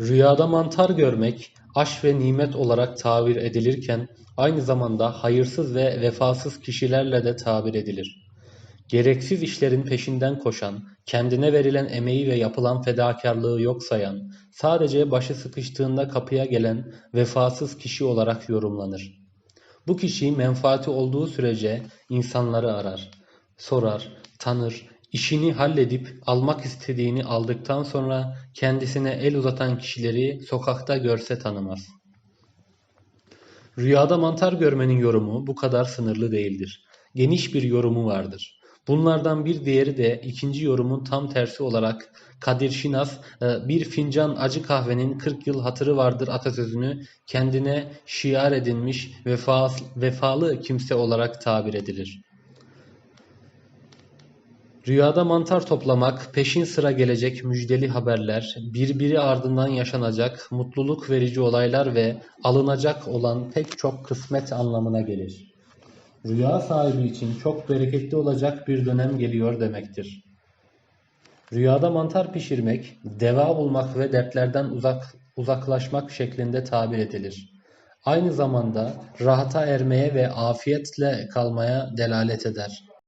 Rüyada mantar görmek, aş ve nimet olarak tabir edilirken, aynı zamanda hayırsız ve vefasız kişilerle de tabir edilir. Gereksiz işlerin peşinden koşan, kendine verilen emeği ve yapılan fedakarlığı yok sayan, sadece başı sıkıştığında kapıya gelen vefasız kişi olarak yorumlanır. Bu kişi menfaati olduğu sürece insanları arar, sorar, tanır, işini halledip almak istediğini aldıktan sonra kendisine el uzatan kişileri sokakta görse tanımaz. Rüyada mantar görmenin yorumu bu kadar sınırlı değildir. Geniş bir yorumu vardır. Bunlardan bir diğeri de ikinci yorumun tam tersi olarak Kadir Şinas e, bir fincan acı kahvenin 40 yıl hatırı vardır atasözünü kendine şiar edinmiş vefa, vefalı kimse olarak tabir edilir. Rüyada mantar toplamak, peşin sıra gelecek müjdeli haberler, birbiri ardından yaşanacak mutluluk verici olaylar ve alınacak olan pek çok kısmet anlamına gelir. Rüya sahibi için çok bereketli olacak bir dönem geliyor demektir. Rüyada mantar pişirmek, deva bulmak ve dertlerden uzak, uzaklaşmak şeklinde tabir edilir. Aynı zamanda rahata ermeye ve afiyetle kalmaya delalet eder.